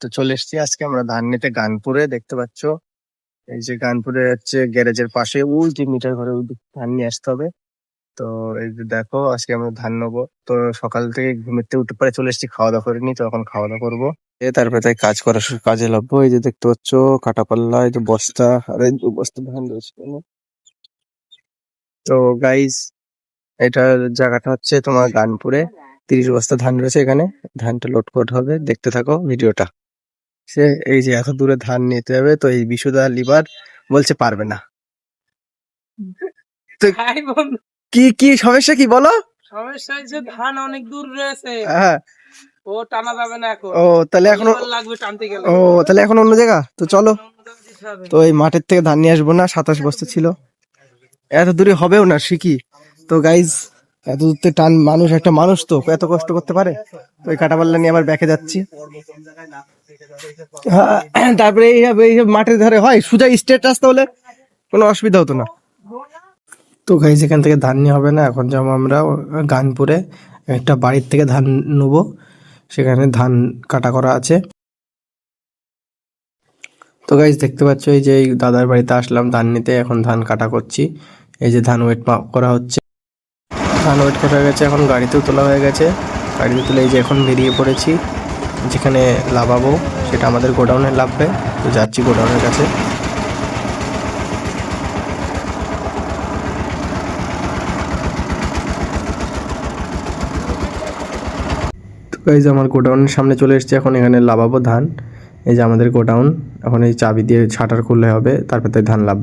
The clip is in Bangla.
তো চলে এসেছি আজকে আমরা ধান নিতে গানপুরে, দেখতে পাচ্ছ? এই যে গানপুরে হচ্ছে গ্যারেজের পাশে যে মিটার ঘরে ধান নিয়ে আসতে হবে। তো এই যে দেখো, আজকে আমরা ধান নেব। তো সকাল থেকে থেকে উঠে পরে চলে এসেছি, খাওয়া দাওয়া করিনি তো এখন খাওয়া দাওয়া করব। এ তারপরে তাই কাজ করার কাজে লাগবো। এই যে দেখতে পাচ্ছ কাটা পাল্লা এই যে বস্তা, আর এই বস্তা ধান রয়েছে। তো গাইজ এটার জায়গাটা হচ্ছে তোমার গানপুরে। তিরিশ বস্তা ধান রয়েছে এখানে। ধানটা লোড করতে হবে, দেখতে থাকো ভিডিওটা। সে এই যে এত দূরে ধান নিতে হবে তো এই বিশুদা লিভার বলছে পারবে না। তো কি কি সমস্যা কি বলো? সমস্যা হচ্ছে ধান অনেক দূর রয়েছে। হ্যাঁ। ও টানা যাবে না এখন। ও তাহলে এখনও লাগবে টানতে গেলে। ও তাহলে এখন অন্য জায়গা? তো চলো। তো এই মাঠের থেকে ধান নিয়ে আসব না সাতাশ বস্তা ছিল। এত দূরে হবেও না শিখি তো গাইজ এত দূর থেকে টান মানুষ একটা মানুষ তো এত কষ্ট করতে পারে? তো এই কাটাপাল্লা নিয়ে আবার ব্যাকে যাচ্ছি। হ্যাঁ, তারপরে এইসব এইসব মাঠের ধারে হয় সোজা স্ট্রেট রাস্তা হলে কোনো অসুবিধা হতো না। তো গাইজ এখান থেকে ধান নিয়ে হবে না এখন যেমন আমরা গানপুরে। একটা বাড়ির থেকে ধান নেব সেখানে ধান কাটা করা আছে। তো গাইজ দেখতে পাচ্ছ এই যে দাদার বাড়িতে আসলাম ধান নিতে এখন ধান কাটা করছি। এই যে ধান ওয়েট করা হচ্ছে। ধান ওয়েট করা গেছে, এখন গাড়িতেও তোলা হয়ে গেছে। গাড়িতে তুলে এই যে এখন বেরিয়ে পড়েছি, যেখানে লাভাবো, সেটা আমাদের গোডাউনে লাভবে তো যাচ্ছি গোডাউনের কাছে। গাইজ আমার গোডাউনের সামনে চলে এসেছে, এখন এখানে লাভাবো ধান। এই যে আমাদের গোডাউন, এখন এই চাবি দিয়ে শাটার খুললে হবে, তারপর তাই ধান লাভ